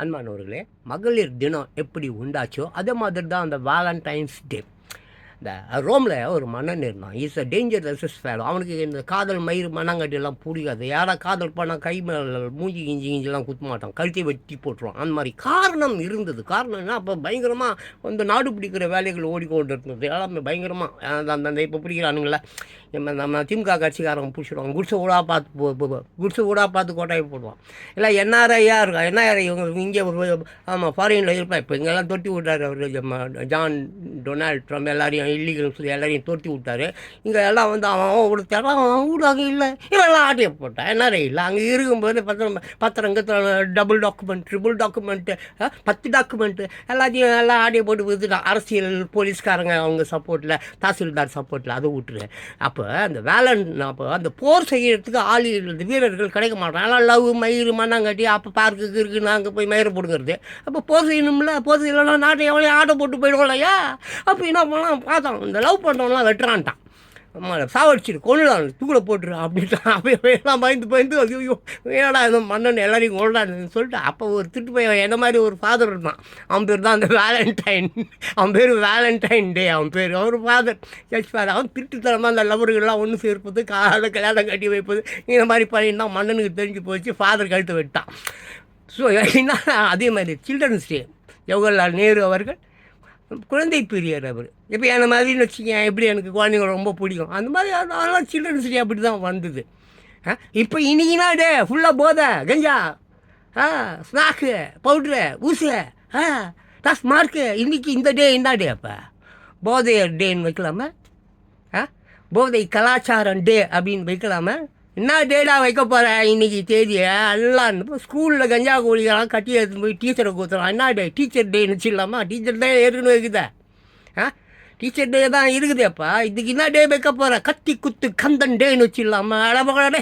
அன்பானவர்களே மகளிர் தினம் எப்படி உண்டாச்சோ அதே மாதிரி தான் அந்த வேலண்டைன்ஸ் டே இந்த ரோமில் ஒரு மன்னன் இருந்தான். Is a dangerous fellow அவனுக்கு இந்த காதல் மயிர் மண்ணாங்கட்டி பிடிக்காது. யாரா காதல் பண்ணால் கை மேல மூஞ்சி கிஞ்சி கிஞ்சிலாம் குத்த மாட்டான். கழுத்தை வெட்டி போட்டுருவான். அந்த மாதிரி காரணம் இருந்தது. காரணம் என்ன? அப்போ பயங்கரமாக வந்து நாடு பிடிக்கிற வேலைகள் ஓடிக்கொண்டு இருந்தது எல்லாமே பயங்கரமாக அந்த அந்த- இப்போ பிடிக்கிறானுங்களே நம்ம நம்ம திமுக கட்சிக்காரங்க பிடிச்சிடுவாங்க குடிசை ஊடா பார்த்து குடிசை ஊடா பார்த்து கோட்டாயை போடுவான். இல்லை என்ஆர்ஐயா இருக்கா? என்ஆர்ஐ இவங்க இங்கே ஆமாம் ஃபாரினில் இருப்பேன். இப்போ இங்கெல்லாம் தொட்டி விட்டார் அவர் ஜான் டொனால்ட் ட்ரம்ப். எல்லாரையும் இல்லீகல் சொல்லி எல்லாரையும் தோட்டி விட்டாரு. இங்கே எல்லாம் வந்து அவன் அவன் கொடுத்தாரு அவன் அங்கே இல்லை. இவெல்லாம் ஆட்டியை போட்டான் என்ன இல்லை? அங்கே இருக்கும்போது பத்திரம் பத்திரங்கத்தில் டபுள் டாக்குமெண்ட் ட்ரிபிள் டாக்குமெண்ட்டு பத்து டாக்குமெண்ட்டு எல்லாத்தையும் எல்லாம் ஆடியோ போட்டு விற்றுட்டான் அரசியல் போலீஸ்காரங்க அவங்க சப்போர்ட்டில் தாசில்தார் சப்போர்ட்டில் அதை விட்டுரு. அப்போ அந்த வேலை அப்போ அந்த போர் செய்கிறதுக்கு ஆள் வீரர்கள் கிடைக்க மாட்டான் ஆனால் லவ் மயிறு மண்ணாங்கட்டி அப்போ பார்க்குக்கு இருக்குன்னு அங்கே போய் மயிரை போடுங்கிறது அப்போ போர் செய்யணும்ல போர் செய்யலாம் நாட்டை எவ்வளோ ஆட்டை போட்டு போயிடுவோம்லையா அப்போ என்ன பண்ணலாம்? பார்த்தான் இந்த லவ் பண்ணுறவங்களாம் வெட்டுறான்ட்டான். அம்மா சாவடிச்சிரு கொள்ளலாம் தூக்கில் போட்டுரு அப்படின்ட்டான். அப்போ எல்லாம் பயந்து பயந்து ஐயோ ஏடா இந்த மன்னன் எல்லாரையும் கொள்ளான்னு சொல்லிட்டு அப்போ ஒரு திட்டு பையன் என்ன மாதிரி ஒரு ஃபாதர் இருந்தான்? அவன் பேர் தான் அந்த வேலண்டைன் அவன் பேர் வேலண்டைன் டே அவன் பேர். அவர் ஃபாதர் சர்ச் ஃபாதர் அவன் திருட்டுத்தனமாக அந்த லவர்கள்லாம் ஒன்று சேர்ப்பது காலை கல்யாணம் கட்டி வைப்பது இந்த மாதிரி பண்ணினா மன்னனுக்கு தெரிஞ்சு போச்சு ஃபாதர் கழுத்து வெட்டான் ஸோ என்ன அதே மாதிரி சில்ட்ரன்ஸ் டே ஜவஹர்லால் நேரு அவர்கள் குழந்தை பிரியர் அவர். இப்போ என்ன மாதிரின்னு வச்சுக்கேன் எப்படி எனக்கு குழந்தைங்க ரொம்ப பிடிக்கும். அந்த மாதிரி அதெல்லாம் சில்ட்ரன்ஸ் டே அப்படி தான் வந்தது. ஆ? இப்போ இன்னைக்குனா டே ஃபுல்லாக போதை கஞ்சா ஆ ஸ்நாக்கு பவுட்ரு ஊசு ஆ டாஸ் மார்க்கு இன்னைக்கு இந்த டே என்ன டே அப்போ. போதையர் டேன்னு வைக்கலாமா? ஆ? போதை கலாச்சாரம் டே அப்படின்னு வைக்கலாமா? என்ன டேடா வைக்க போகிறேன் இன்றைக்கி தேதியை? எல்லாம் ஸ்கூலில் கஞ்சா கோழிகளாம் கட்டி எடுத்துன்னு போய் டீச்சரை கொடுத்துறான் என்ன டே டீச்சர் டே வச்சிடலாமா டீச்சர் டே ஏற்கனவே இருக்குதா. ஆ? டீச்சர் டே தான் இருக்குதேப்பா இதுக்கு என்ன டே வைக்க போகிறேன் கத்தி குத்து கந்தன் டேன்னு வச்சிடலாமா அடப்படே